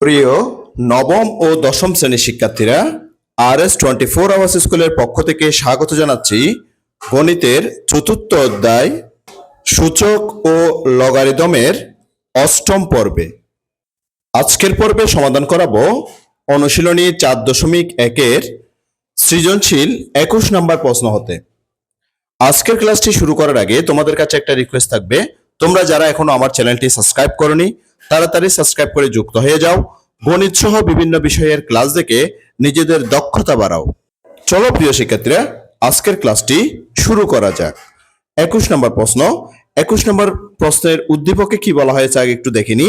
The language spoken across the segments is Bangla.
প্রিয় নবম ও দশম শ্রেণির শিক্ষার্থীরা আর এস টোয়েন্টি ফোর আওয়ার্স স্কুলের পক্ষ থেকে স্বাগত জানাচ্ছি গণিতের চতুর্থ অধ্যায় সূচক ও লগারিদমের অষ্টম পর্বে। আজকের পর্বে সমাধান করাবো অনুশীলনী চার দশমিক একের সৃজনশীল একুশ নম্বর প্রশ্ন হতে। আজকের ক্লাসটি শুরু করার আগে তোমাদের কাছে একটা রিকোয়েস্ট থাকবে। তোমরা যারা এখনও আমার চ্যানেলটি সাবস্ক্রাইব করনি তাড়াতাড়ি সাবস্ক্রাইব করে যুক্ত হয়ে যাও। গণিত সহ বিভিন্ন বিষয়ের ক্লাস দেখে নিজেদের দক্ষতা বাড়াও। চলো প্রিয় শিক্ষার্থীরা, আজকের ক্লাসটি শুরু করা যাক। একুশ নম্বর প্রশ্ন, একুশ নম্বর প্রশ্নের উদ্দীপকে কি বলা হয়েছে আগে একটু দেখে নি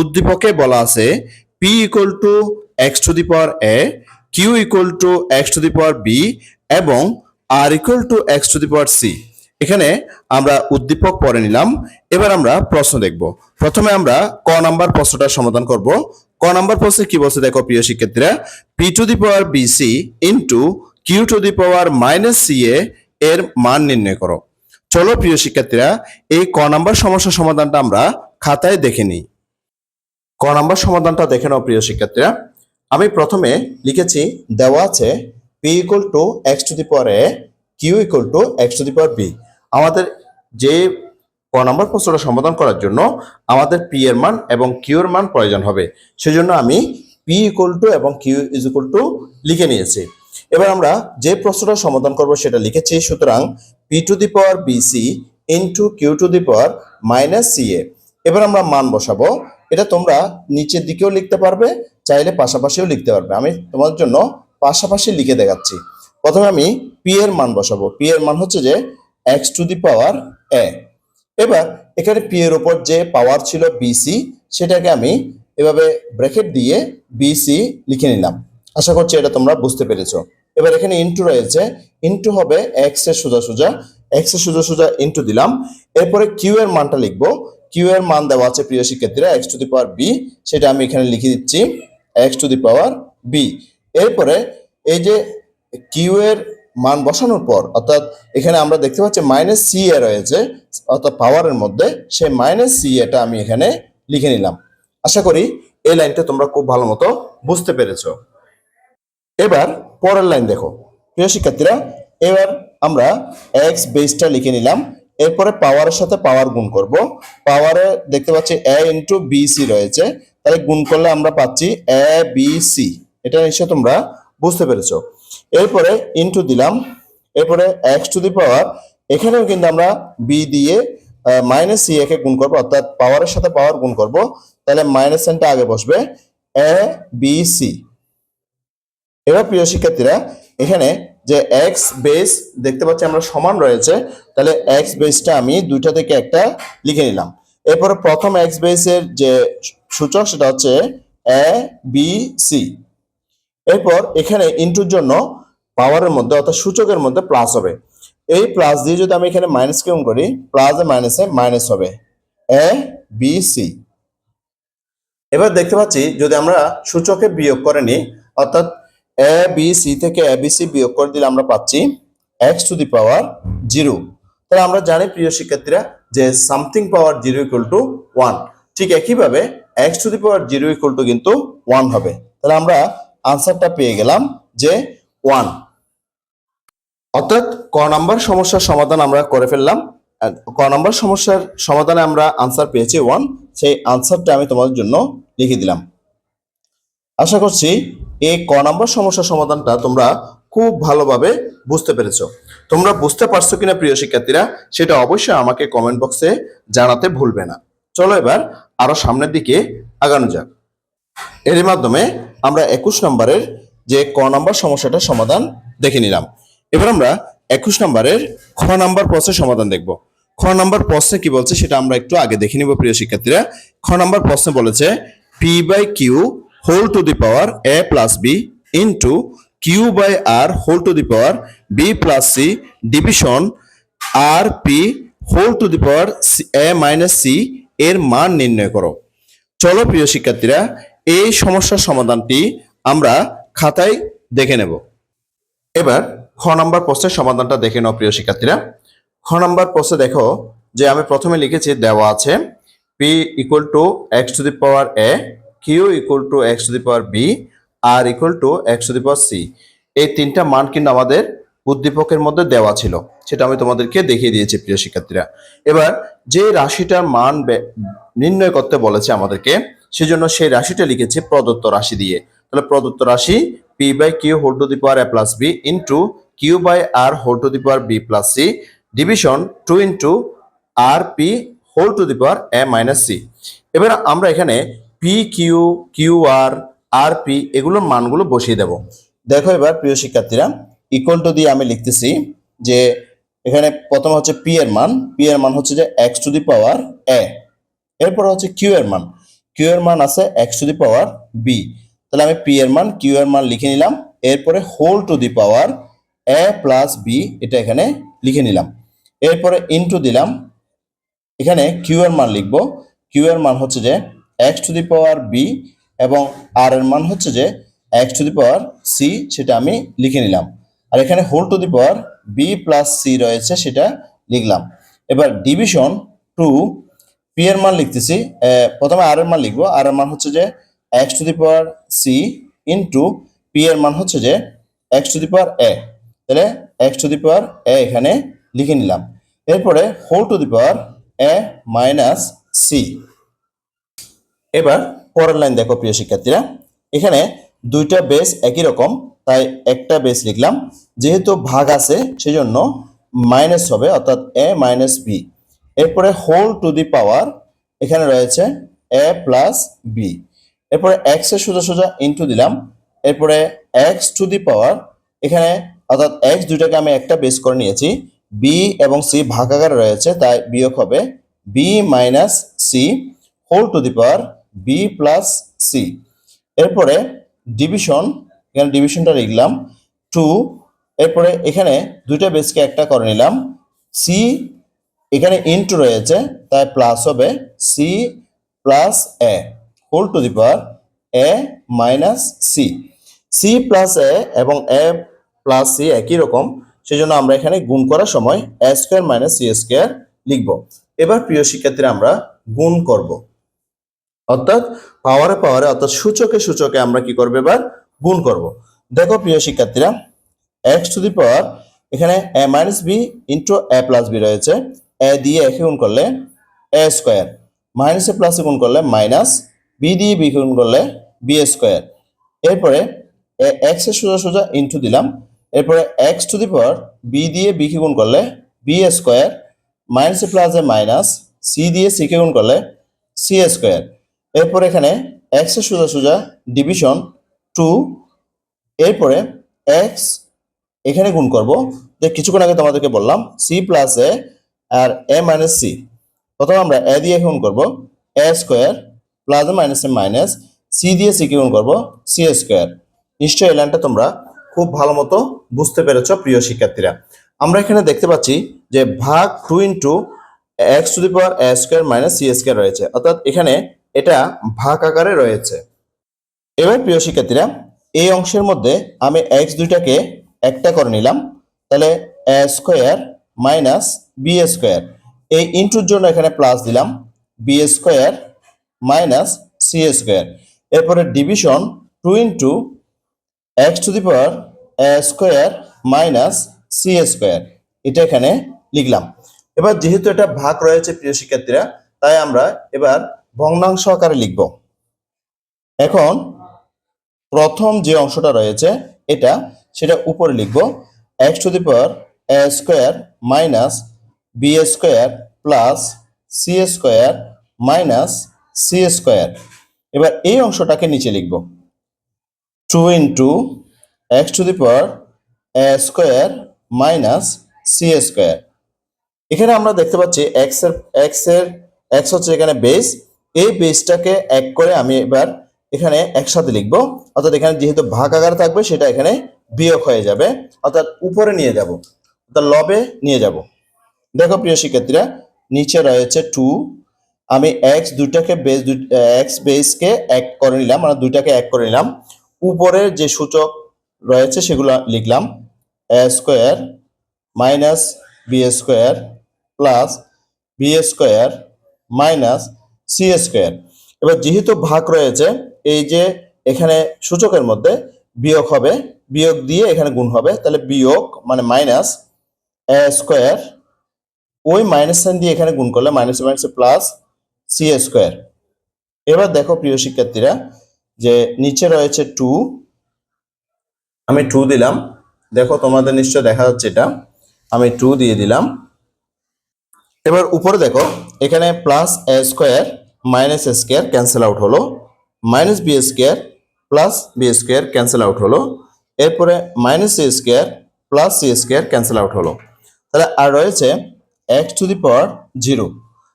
উদ্দীপকে বলা আছে P equal to X to the power A Q equal to X to the power B এবং R equal to X to the power C এখানে আমরা উদ্দীপক পরে নিলাম। এবার আমরা প্রশ্ন দেখব। প্রথমে আমরা ক নাম্বার প্রশ্নটার সমাধান করব। ক নাম্বার প্রশ্নে কি বলছে দেখো প্রিয় শিক্ষার্থীরা? P to the power B C into Q to the power minus C A এর মান নির্ণয় করো। চলো প্রিয় শিক্ষার্থীরা, এই ক নাম্বার সমস্যা সমাধানটা আমরা খাতায় দেখে নিই। ক নাম্বার সমাধানটা দেখে নাও প্রিয় শিক্ষার্থীরা। আমি প্রথমে লিখেছি, দেওয়া আছে P equal to X to the power A Q equal to X to the power B আমাদের যে ক নম্বর প্রশ্নটা সমাধান করার জন্য আমাদের পি এর মান এবং কিউ এর মান প্রয়োজন হবে। সেজন্য আমি পি ইকুয়াল টু এবং কিউ ইজ ইকুয়াল টু লিখে নিয়েছি। এবার আমরা যে প্রশ্নটা সমাধান করব সেটা লিখেছি, সুতরাং P to the power B C into Q to the power minus C A এবার আমরা মান বসাবো। এটা তোমরা নিচের দিকেও লিখতে পারবে, চাইলে পাশাপাশিও লিখতে পারবে। আমি তোমার জন্য পাশাপাশি লিখে দেখাচ্ছি। প্রথমে আমি পি এর মান বসাবো। পি এর মান হচ্ছে যে এক্স টু দি পাওয়ার এ এবার এখানে পি এর উপর যে পাওয়ার ছিল বিসি সেটাকে আমি এভাবে ব্র্যাকেট দিয়ে বিসি লিখে নিলাম। আশা করছি এটা তোমরা বুঝতে পেরেছ। এবার এখানে ইন্টু রয়েছে। ইন্টু হবে এক্সের সোজা সোজা। এক্সের সোজা সোজা ইন্টু দিলাম। এরপরে কিউ এর মানটা লিখব। কিউ এর মান দেওয়া আছে প্রিয় শিক্ষার্থীরা X to the power B সেটা আমি এখানে লিখে দিচ্ছি। X to the power B এরপরে এই যে কিউ এর মান বসানোর পর, অর্থাৎ এখানে আমরা দেখতে পাচ্ছি মাইনাস সি এ রয়েছে, অর্থাৎ পাওয়ারের মধ্যে, সেই মাইনাস সি এটা আমি এখানে লিখে নিলাম। আশা করি এই লাইনটা তোমরা খুব ভালো মতো বুঝতে পেরেছ। এবার পরের লাইন দেখো। প্রিয় শিক্ষার্থীরা, এবার আমরা এক্স বেসটা লিখে নিলাম। এরপরে পাওয়ারের সাথে পাওয়ার গুণ করব। পাওয়ারে দেখতে পাচ্ছি এ ইন্টু বি সি রয়েছে। তাহলে গুণ করলে আমরা পাচ্ছি এ বি সি এটা নিশ্চয় তোমরা বুঝতে পেরেছ। এরপরে ইন্টু দিলাম, এরপরে এক্স টু দি পাওয়ার এখানেও কিন্তু আমরা বি দিয়ে মাইনাস সি একে গুণ করব, অর্থাৎ পাওয়ারের সাথে পাওয়ার গুণ করব, তাহলে মাইনাস সাইনটা আগে বসবে এ বি সি এবার প্রিয় শিক্ষার্থীরা, এখানে যে এক্স বেস দেখতে পাচ্ছি আমরা সমান রয়েছে, তাহলে এক্স বেসটা আমি দুইটা থেকে একটা লিখে নিলাম। এরপরে প্রথম এক্স বেসের যে সূচক সেটা হচ্ছে এ বি সি এরপর এখানে ইন্টুর জন্য পাওয়ারের মধ্যে অর্থাৎ সূচকের মধ্যে প্লাস হবে। এই প্লাস দিয়ে যদি আমি এখানে মাইনাস কেমন করি প্লাসে মাইনাসে মাইনাস হবে। এ বি সি এবার দেখতে পাচ্ছি, যদি আমরা সূচকে বিয়োগ করে নিই, অর্থাৎ এ বি সি থেকে এ বি সি বিয়োগ করে দিলে আমরা পাচ্ছি X to the power zero তাহলে আমরা জানি, প্রিয় শিক্ষার্থীরা, যে something power zero equal to one ঠিক একইভাবে X to the power zero equal to কিন্তু ওয়ান হবে। তাহলে আমরা আনসারটা পেয়ে গেলাম যে ওয়ান অর্থাৎ ক নাম্বার সমস্যার সমাধান আমরা করে ফেললাম। ক নাম্বার সমস্যার সমাধানে আমরা আনসার পেয়েছি ওয়ান সেই আনসারটা আমি তোমাদের জন্য লিখে দিলাম। আশা করছি এই ক নাম্বার সমস্যার সমাধানটা তোমরা খুব ভালোভাবে বুঝতে পেরেছ। তোমরা বুঝতে পারছ কিনা প্রিয় শিক্ষার্থীরা, সেটা অবশ্যই আমাকে কমেন্ট বক্সে জানাতে ভুলবে না। চলো এবার আরও সামনের দিকে আগানো যাক। এর মাধ্যমে আমরা একুশ নম্বরের যে ক নম্বর সমস্যাটার সমাধান দেখে নিলাম। এবার আমরা একুশ নম্বরের খ নাম্বার প্রশ্নের সমাধান দেখব। খ নাম্বার প্রশ্নে কি বলছে সেটা আমরা একটু আগে দেখে নিব, প্রিয় শিক্ষার্থীরা। খ নাম্বার প্রশ্নে বলেছে P by Q whole to the power A plus B into Q by R whole to the power B plus C division R P whole to the power A minus C এর মান নির্ণয় করো। চলো, প্রিয় শিক্ষার্থীরা, এই সমস্যার সমাধানটি আমরা খাতায় দেখে নেব। এবার খ নাম্বার প্রশ্নের সমাধানটা দেখে নাও, প্রিয় শিক্ষার্থীরা। খ নাম্বার প্রশ্নে দেখো যে আমি প্রথমে লিখেছি দেওয়া আছে P equal to X to the power A Q equal to X to the power B R equal to X to the power C এই তিনটা মান কিন্তু আমাদের উদ্দীপকের মধ্যে দেওয়া ছিল, সেটা আমি তোমাদেরকে দেখিয়ে দিয়েছি, প্রিয় শিক্ষার্থীরা। এবার যে রাশিটার মান নির্ণয় করতে বলেছে আমাদেরকে, সেজন্য সেই রাশিটা লিখেছে প্রদত্ত রাশি দিয়ে। তাহলে প্রদত্ত রাশি P by Q whole to the power A plus B into Q by R whole to the power B plus C division to into R P whole to the power A minus C এবার আমরা এখানে P Q Q R R P এগুলোর মানগুলো বসিয়ে দেব। দেখো এবার প্রিয় শিক্ষার্থীরা ইকুয়াল টু দিয়ে আমি লিখতেছি যে এখানে প্রথমে হচ্ছে পি এর মান পি এর মান হচ্ছে যে এক্স টু দি পাওয়ার এ এরপর হচ্ছে কিউ এর মান। কিউ এর মান আছে X to the power B তাহলে আমি পি এর মান কিউ এর মান লিখে নিলাম। এরপরে whole to the power A plus B এটা এখানে লিখে নিলাম। এরপরে ইনটু দিলাম। এখানে কিউ এর মান লিখব। কিউ এর মান হচ্ছে যে X to the power B এবং আর এর মান হচ্ছে যে X to the power C সেটা আমি লিখে নিলাম। আর এখানে whole to the power B plus C রয়েছে, সেটা লিখলাম। এবার ডিভিশন টু পি এর মান লিখতেছি। প্রথমে আর এর মান লিখব। আর এর মান হচ্ছে যে X to the power C into P এর মান হচ্ছে যে এক্স টু দি পাওয়ার এ তাহলে এক্স টু দি পাওয়ার এ এখানে লিখে নিলাম। এরপরে whole to the power A minus C এবার পরের লাইন দেখো প্রিয় শিক্ষার্থীরা। এখানে দুইটা বেস একই রকম, তাই একটা বেস লিখলাম। যেহেতু ভাগ আছে, সেজন্য মাইনাস হবে, অর্থাৎ এ মাইনাস বি এরপরে হোল টু দি পাওয়ার এখানে রয়েছে এ প্লাস বি এরপরে এক্সের সোজা সোজা ইনটু দিলাম। এরপরে এক্স টু দি পাওয়ার এখানে অর্থাৎ এক্স দুইটাকে আমি একটা বেস করে নিয়েছি বি এবং সি ভাগাকারে রয়েছে, তাই বিয়োগ হবে B minus C whole to the power B plus C এরপরে ডিভিশন এখানে ডিভিশনটা লিখলাম টু এরপরে এখানে দুইটা বেসকে একটা করে নিলাম সি এখানে ইনটু রয়েছে, তাই প্লাস হবে C plus A whole to the power A minus C C plus A এবং এ প্লাস সি একই রকম, সেজন্য আমরা এখানে গুণ করার সময় A square minus C square লিখব। এবার প্রিয় শিক্ষার্থীরা, আমরা গুণ করব। অর্থাৎ পাওয়ারে পাওয়ারে অর্থাৎ সূচকে সূচকে আমরা কি করব এবার? গুণ করব। দেখো প্রিয় শিক্ষার্থীরা এক্স টু দি পাওয়ার এখানে A minus B into A plus B রয়েছে। এ দিয়ে একে গুণ করলে এ স্কোয়ার মাইনাস এ প্লাসে গুণ করলে মাইনাস বি দিয়ে বি গুণ করলে বি স্কোয়ার এরপরে এক্সের সোজা সোজা ইন্টু দিলাম। এরপরে X to the power B দিয়ে বি কে গুণ করলে B square minus A plus A minus C দিয়ে সি কে গুণ করলে সি স্কোয়ার এরপর এখানে এক্সের সোজা সোজা ডিভিশন টু এরপরে এক্স এখানে গুণ করব। যে কিছুক্ষণ আগে তোমাদেরকে বললাম সি প্লাস এ আর এ মাইনাস সি প্রথমে আমরা এ দিয়ে গুণ করব A square plus A minus A minus C দিয়ে সি কে গুণ করব সি স্কোয়ার নিশ্চয়ই এই লাইনটা তোমরা খুব ভালো মতো বুঝতে পেরেছ, প্রিয় শিক্ষার্থীরা। আমরা এখানে দেখতে পাচ্ছি যে ভাগ two into X to the power A square minus C square রয়েছে। অর্থাৎ এখানে এটা ভাগ আকারে রয়েছে। এবার, প্রিয় শিক্ষার্থীরা, এই অংশের মধ্যে আমি এক্স দুইটাকে একটা করে নিলাম। তাহলে A square minus B square এই ইন্টুর জন্য এখানে প্লাস দিলাম। B square minus C square এরপরে division two into X to the power square minus C square এটা এখানে লিখলাম। এবার যেহেতু এটা ভাগ রয়েছে প্রিয় শিক্ষার্থীরা, তাই আমরা এবার ভগ্নাংশ আকারে লিখব। এখন প্রথম যে অংশটা রয়েছে, এটা সেটা উপরে লিখব। X to the power A square minus B square plus C square minus C square এবার এই অংশটাকে নিচে লিখব। Two into X to the power A square minus C square এখানে আমরা দেখতে পাচ্ছি এক্সের এক্সের এক্স হচ্ছে এখানে বেস এই বেসটাকে এক করে আমি এবার এখানে একসাথে লিখব। অর্থাৎ এখানে যেহেতু ভাগ আকারে থাকবে, সেটা এখানে বিয়োগ হয়ে যাবে। অর্থাৎ উপরে নিয়ে যাব। অর্থাৎ লবে নিয়ে যাব। দেখো প্রিয় শিক্ষার্থীরা, নিচে রয়েছে টু আমি এক্স দুইটাকে বেস এক্স বেসকে এক করে নিলাম মানে দুইটাকে এক করে নিলাম। উপরের যে সূচক রয়েছে, সেগুলো লিখলাম। A square minus B square plus B square minus C square এবার যেহেতু ভাগ রয়েছে, এই যে এখানে সূচকের মধ্যে বিয়োগ হবে, বিয়োগ দিয়ে এখানে গুণ হবে, তাহলে বিয়োগ মানে মাইনাস এ স্কোয়ার ওই মাইনাস সাইন দিয়ে এখানে গুণ করলে minus minus plus C square এবার দেখো প্রিয় শিক্ষার্থীরা, যে নিচে রয়েছে টু আমি টু দিলাম। দেখো, তোমাদের নিশ্চয় দেখা যাচ্ছে এটা। আমি টু দিয়ে দিলাম। এবার উপরে দেখো, এখানে plus A square minus A square cancel out হলো। Minus B square plus B square cancel out হলো। এরপরে minus C square plus C square cancel out হলো। তাহলে আর রয়েছে X to the power zero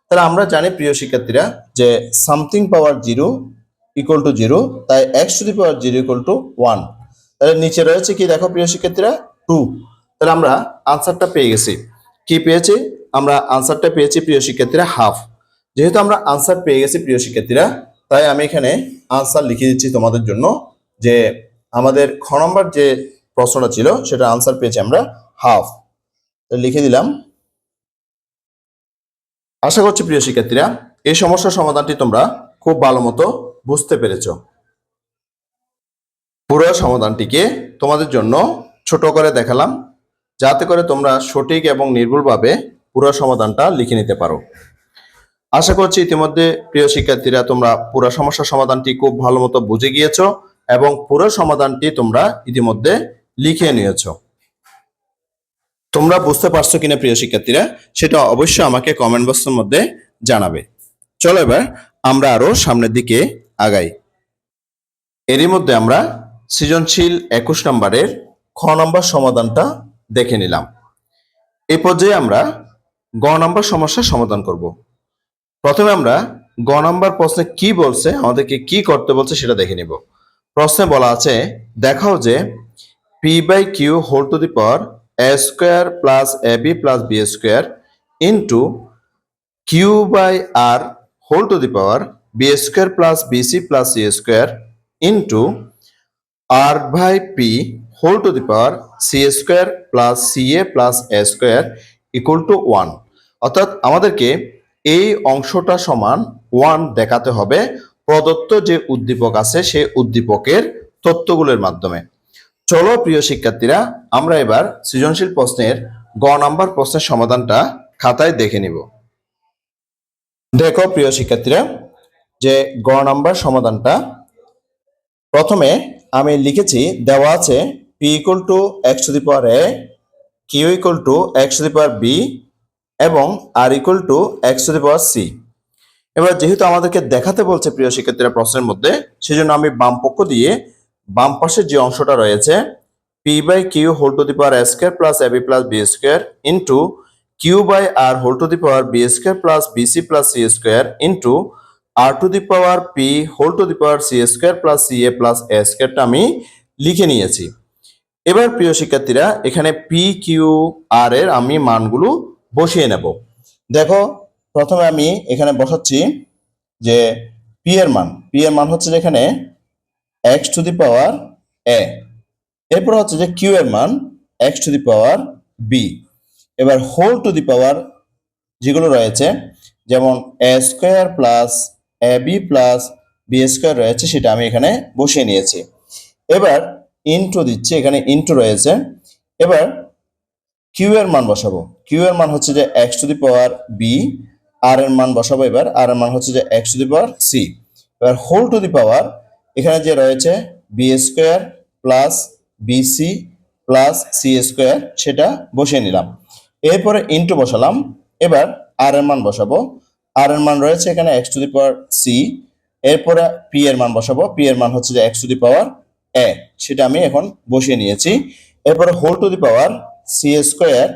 তাহলে আমরা জানি, প্রিয় শিক্ষার্থীরা, যে something power zero equal to zero তাই X to the power zero equal to one তাহলে নিচে রয়েছে কি দেখো প্রিয় শিক্ষার্থীরা? টু তাহলে আমরা আনসারটা পেয়ে গেছি। কি পেয়েছি? আমরা আনসারটা পেয়েছি প্রিয় শিক্ষার্থীরা হাফ যেহেতু আমরা আনসার পেয়ে গেছি প্রিয় শিক্ষার্থীরা, তাই আমি এখানে আনসার লিখে দিচ্ছি তোমাদের জন্য যে আমাদের খ নম্বর যে প্রশ্নটা ছিল সেটা আনসার পেয়েছি আমরা হাফ লিখে দিলাম। আশা করছি প্রিয় শিক্ষার্থীরা, এই সমস্যার সমাধানটি তোমরা খুব ভালো মতো বুঝতে পেরেছ। পুরো সমাধানটিকে তোমাদের জন্য ছোট করে দেখালাম, যাতে করে তোমরা সঠিক এবং নির্ভুলভাবে পুরো সমাধানটা লিখে নিতে পারো। আশা করছি ইতিমধ্যে প্রিয় শিক্ষার্থীরা তোমরা পুরো সমস্যার সমাধানটি খুব ভালো মতো বুঝে গিয়েছো এবং পুরো সমাধানটি তোমরা ইতিমধ্যে লিখে নিয়েছো। তোমরা বুঝতে পারছ কিনা প্রিয় শিক্ষার্থীরা, সেটা অবশ্যই আমাকে কমেন্ট বক্সের মধ্যে জানাবে। চলো এবার আমরা আরও সামনের দিকে আগাই। এরই মধ্যে আমরা সৃজনশীল একুশ নম্বরের খ নম্বর সমাধানটা দেখে নিলাম। এই পর্যায়ে আমরা গ নম্বর সমস্যার সমাধান করব। প্রথমে আমরা গ নম্বর প্রশ্নে কি বলছে, আমাদেরকে কি করতে বলছে সেটা দেখে নিব। প্রশ্নে বলা আছে, দেখাও যে P by Q whole to the power A square plus A B plus B square into Q by R whole to the power B square plus BC plus C square into R by P whole to the power C square plus C A plus A square equal to one অর্থাৎ আমাদেরকে এই অংশটা সমান ওয়ান দেখাতে হবে প্রদত্ত যে উদ্দীপক আছে সেই উদ্দীপকের তথ্যগুলোর মাধ্যমে। চলো প্রিয় শিক্ষার্থীরা, আমরা এবার সৃজনশীল প্রশ্নের গ নাম্বার প্রশ্নের সমাধানটা খাতায় দেখে নিব। দেখো প্রিয় শিক্ষার্থীরা, যে গ নাম্বার সমাধানটা প্রথমে আমি লিখেছি, দেওয়া আছে P equal to X the power A Q equal to X the power B এবং R equal to X the power C এবার যেহেতু আমাদেরকে দেখাতে বলছে প্রিয় শিক্ষার্থীরা প্রশ্নের মধ্যে, সেজন্য আমি বাম পক্ষ দিয়ে বাম পাশের যে অংশটা রয়েছে P by Q whole to the power square plus AB plus B square into Q by R whole to the power B square plus BC plus C square into R to the power P whole to the power C square plus C A plus A স্কোয়ারটা আমি লিখে নিয়েছি। এবার প্রিয় শিক্ষার্থীরা, এখানে পি কিউ আর এর আমি মানগুলো বসিয়ে নেব। দেখো, প্রথমে আমি এখানে বসাচ্ছি যে পি এর মান। পি এর মান হচ্ছে এখানে এক্স টু দি পাওয়ার এ এরপর হচ্ছে যে কিউ এর মান X to the power B এবার হোল টু দি পাওয়ার যেগুলো রয়েছে, যেমন A square plus A B plus B square রয়েছে, সেটা আমি এখানে বসিয়ে নিয়েছি। এবার ইন্টু দিচ্ছি, এখানে ইন্টু রয়েছে। এবার কিউ এর মান বসাবো। কিউ এর মান হচ্ছে যে X to the power B R এর মান বসাবো এবার আর এর মান হচ্ছে যে X to the power C এবার হোল টু দি পাওয়ার এখানে যে রয়েছে B square plus BC plus C square সেটা বসিয়ে নিলাম। এরপরে ইন্টু বসালাম। এবার আর এর মান বসাবো। আর এর মান রয়েছে এখানে X to the power C এরপরে পি এর মান বসাবো। পি এর মান হচ্ছে যে এক্স টু দি পাওয়ার এ সেটা আমি এখন বসিয়ে নিয়েছি। এরপরে whole to the power C A square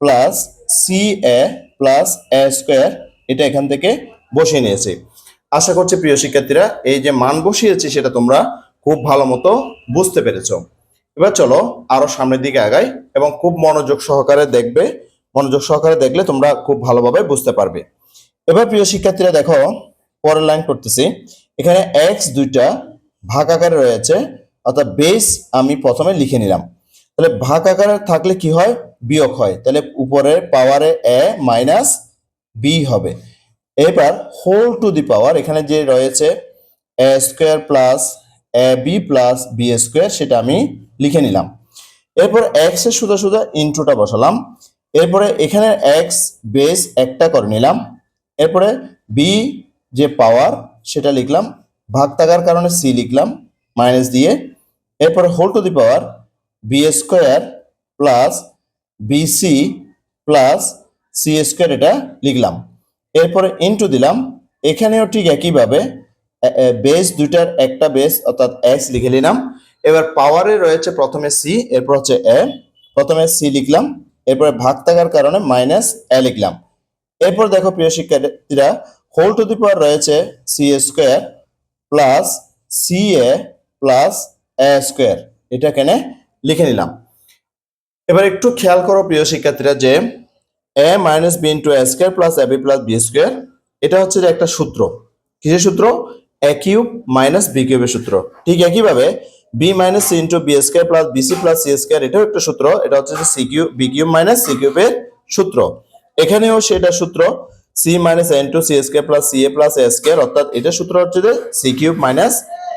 plus C A plus A square এটা এখান থেকে বসিয়ে নিয়েছি। আশা করছি প্রিয় শিক্ষার্থীরা, এই যে মান বসিয়েছি, সেটা তোমরা খুব ভালো মতো বুঝতে পেরেছ। এবার চলো আরও সামনের দিকে আগাই এবং খুব মনোযোগ সহকারে দেখবে। মনোযোগ সহকারে দেখলে তোমরা খুব ভালোভাবে বুঝতে পারবে। এবার প্রিয় শিক্ষার্থীরা দেখো, পরের লাইন করতেছি এখানে এক্স দুইটা ভাগ আকারে রয়েছে, অর্থাৎ বেস আমি প্রথমে লিখে নিলাম। তাহলে ভাগ আকারে থাকলে কি হয়? বিয়োগ হয়। তাহলে উপরের পাওয়ারে এ মাইনাস বি হবে। এবার হোল টু দি পাওয়ার এখানে যে রয়েছে A square plus A B plus B square সেটা আমি লিখে নিলাম। এরপর এক্সের সুদা সুদা ইন্টুটা বসালাম। এরপরে এখানে এক্স বেস একটা করে নিলাম। এরপরে বি যে পাওয়ার সেটা লিখলাম, ভাগ থাকার কারণে সি লিখলাম মাইনাস দিয়ে। এরপরে whole to the power B square plus BC plus C square এটা লিখলাম। এরপরে ইন্টু দিলাম, এখানেও ঠিক একইভাবে বেস দুইটার একটা বেস অর্থাৎ এক্স লিখে নিলাম। এবার পাওয়ারে রয়েছে প্রথমে সি এরপর হচ্ছে এ প্রথমে সি লিখলাম, এরপরে ভাগ থাকার কারণে মাইনাস এ লিখলাম। এরপর দেখো প্রিয় শিক্ষার্থীরা হোল টু দি পাওয়ার রয়েছে C A square plus C A plus A square এটা এখানে লিখে নিলাম। এবার একটু খেয়াল করো প্রিয় শিক্ষার্থীরা যে A minus B into A square plus A B plus B square এটা হচ্ছে যে একটা সূত্র। কিসের সূত্র? এ কিউব মাইনাস বি কিউবের সূত্র। ঠিক একইভাবে B minus C into B square plus BC plus C square এটাও একটা সূত্র। এটা হচ্ছে যে C cube B cube minus C কিউবের সূত্র। এখানেও সেটা সূত্র C minus N two C plus C A plus A square অর্থাৎ এটা সূত্র হচ্ছে যে সি কিউব মাইনাস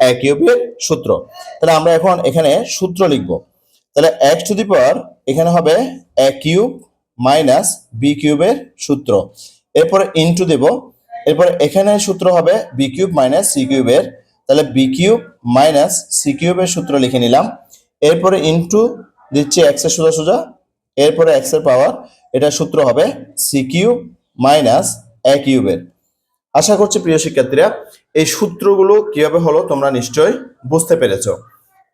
এ কিউবের সূত্র। তাহলে আমরা এখন এখানে সূত্র লিখব। তাহলে এক্স টু দি পাওয়ার এখানে হবে এ কিউব মাইনাস বি কিউবের সূত্র। এরপরে ইনটু দেব। এরপরে এখানে সূত্র হবে বি কিউব মাইনাস সি কিউবের তাহলে বি কিউব মাইনাস সি কিউবের সূত্র লিখে নিলাম। এরপরে ইনটু দিচ্ছি এক্সের সোজা সোজা। এরপরে এক্সের পাওয়ার এটা সূত্র হবে সি কিউব মাইনাস এ কিউবের। আশা করছি প্রিয় শিক্ষার্থীরা, এই সূত্রগুলো কীভাবে হলো তোমরা নিশ্চয়ই বুঝতে পেরেছ।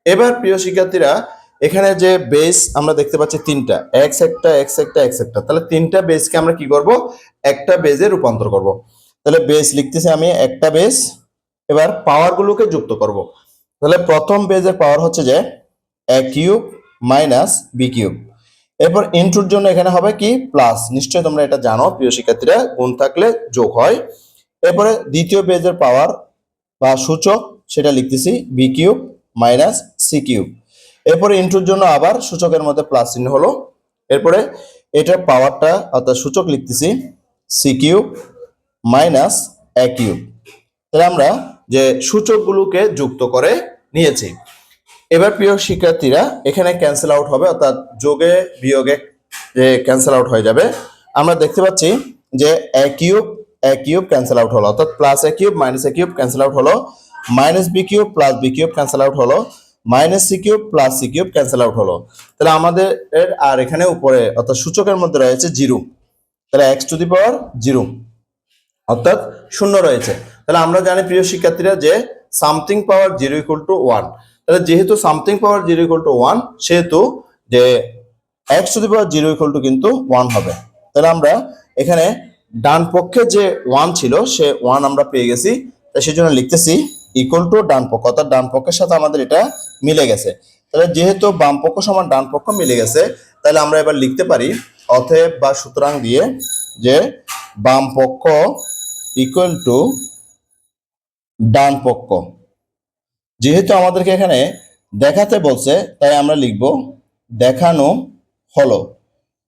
এবার প্রিয় শিক্ষার্থীরা, এখানে যে বেস আমরা দেখতে পাচ্ছি তিনটা এক্স একটা এক্স একটা এক্স একটা, তাহলে তিনটা বেসকে আমরা কি করব? একটা বেজে রূপান্তর করব। তাহলে বেস লিখতেছি আমি একটা বেস এবার পাওয়ারগুলোকে যুক্ত করব। তাহলে প্রথম বেজের পাওয়ার হচ্ছে যে A cube minus B cube. এরপর ইনটুর জন্য এখানে হবে কি? প্লাস নিশ্চয়ই তোমরা এটা জানো, প্রিয় শিক্ষার্থীরা, গুণ থাকলে যোগ হয়। এরপরে দ্বিতীয় পেজের পাওয়ার বা সূচক, সেটা লিখতেছি B cube minus C cube এরপরে ইন্টুর জন্য আবার সূচকের মধ্যে প্লাস চিহ্ন হলো। এরপরে এটার পাওয়ারটা অর্থাৎ সূচক লিখতেছি C cube minus A cube তাহলে আমরা যে সূচকগুলোকে যুক্ত করে নিয়েছি। এবার প্রিয় শিক্ষার্থীরা, এখানে ক্যান্সেল আউট হবে, অর্থাৎ যোগে বিয়োগে যে ক্যান্সেল আউট হয়ে যাবে। আমরা দেখতে পাচ্ছি যে A cube A cube cancel out হলো, অর্থাৎ plus A cube minus A cube cancel out হলো minus B cube plus B cube cancel out হলো minus C cube plus C cube cancel out হলো। তাহলে আমাদের আর এখানে উপরে, অর্থাৎ সূচকের মধ্যে রয়েছে জিরো। তাহলে X to the power zero. অর্থাৎ শূন্য রয়েছে। তাহলে আমরা জানি প্রিয় শিক্ষার্থীরা যে something power zero equal to one তাহলে যেহেতু something power zero equal to one সেহেতু যে X to the power zero equal to কিন্তু ওয়ান হবে। তাহলে আমরা এখানে ডান পক্ষে যে ওয়ান ছিল, সে ওয়ান আমরা পেয়ে গেছি। তাই সেই জন্য লিখতেছি ইকুয়াল টু ডান পক্ষ, অর্থাৎ ডান পক্ষের সাথে আমাদের এটা মিলে গেছে। তাহলে যেহেতু বাম পক্ষ সমান ডান পক্ষ মিলে গেছে, তাহলে আমরা এবার লিখতে পারি অতএব বা সুতরাং দিয়ে যে বাম পক্ষ ইকুয়াল টু ডান পক্ষ। যেহেতু আমাদেরকে এখানে দেখাতে বলছে, তাই আমরা লিখব দেখানো হলো।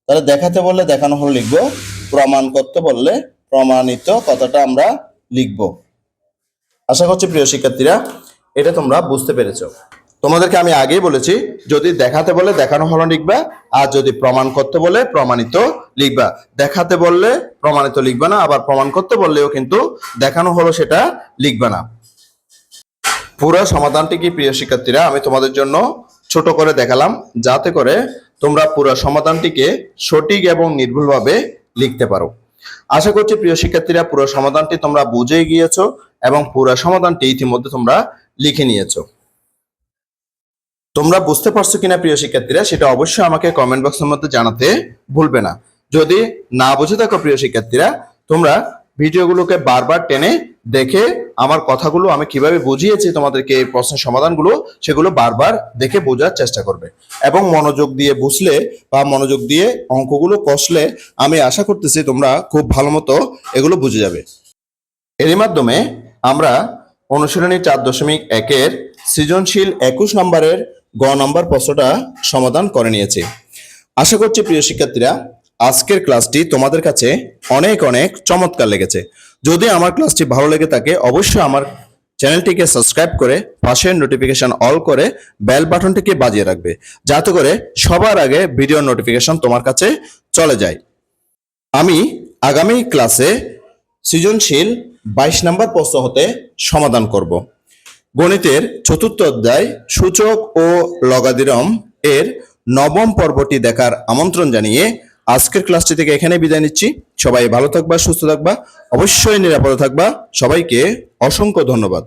তাহলে দেখাতে বললে দেখানো হলো লিখব প্রমাণ করতে বললে প্রমাণিত কথাটা আমরা লিখব। আশা করছি প্রিয় শিক্ষার্থীরা, এটা তোমরা বুঝতে পেরেছ। তোমাদেরকে আমি আগেই বলেছি, যদি দেখাতে বলে দেখানো হলো লিখবা, আর যদি প্রমাণ করতে বলে প্রমাণিত লিখবা। দেখাতে বললে প্রমাণিত লিখবা না, আবার প্রমাণ করতে বললেও কিন্তু দেখানো হলো সেটা লিখবা না। পুরো সমাধানটি কি, প্রিয় শিক্ষার্থীরা? আমি তোমাদের জন্য ছোট করে দেখালাম, যাতে করে তোমরা পুরো সমাধানটিকে সঠিক এবং নির্ভুলভাবে লিখতে পারো। আশা করছি, প্রিয় শিক্ষার্থীরা, পুরো সমাধানটি তোমরা বুঝে গিয়েছো এবং পুরো সমাধানটি ইতিমধ্যে তোমরা লিখে নিয়েছো। তোমরা বুঝতে পারছ কিনা, প্রিয় শিক্ষার্থীরা, সেটা অবশ্যই আমাকে কমেন্ট বক্সের মধ্যে জানাতে ভুলবে না। যদি না বুঝে থাকো, প্রিয় শিক্ষার্থীরা, তোমরা ভিডিওগুলোকে বারবার টেনে দেখে আমার কথাগুলো আমি কীভাবে বুঝিয়েছি তোমাদেরকে এই প্রশ্নের সমাধানগুলো, সেগুলো বারবার দেখে বোঝার চেষ্টা করবে। এবং মনোযোগ দিয়ে বুঝলে বা মনোযোগ দিয়ে অঙ্কগুলো কষলে আমি আশা করতেছি তোমরা খুব ভালো মতো এগুলো বুঝে যাবে। এরই মাধ্যমে আমরা অনুশীলনী চার দশমিক একের সৃজনশীল একুশ নম্বরের গ নম্বর প্রশ্নটা সমাধান করে নিয়েছি। আশা করছি প্রিয় শিক্ষার্থীরা আজকের ক্লাসটি তোমাদের কাছে অনেক অনেক চমৎকার লেগেছে। যদি আমার ক্লাসটি ভালো লেগে থাকে, অবশ্যই আমার চ্যানেলটিকে সাবস্ক্রাইব করে পাশের নোটিফিকেশন অল করে বেল বাটনটিকে বাজিয়ে রাখবে, যাতে করে সবার আগে ভিডিও নোটিফিকেশন তোমার কাছে চলে যায়। আমি আগামী ক্লাসে সৃজনশীল বাইশ নম্বর প্রশ্ন হতে সমাধান করব। গণিতের চতুর্থ অধ্যায় সূচক ও লগাদিরম এর নবম পর্বটি দেখার আমন্ত্রণ জানিয়ে আজকের ক্লাসটি থেকে এখানে বিদায় নিচ্ছি। সবাই ভালো থাকবা, সুস্থ থাকবা, অবশ্যই নিরাপদে থাকবা। সবাইকে অসংখ্য ধন্যবাদ।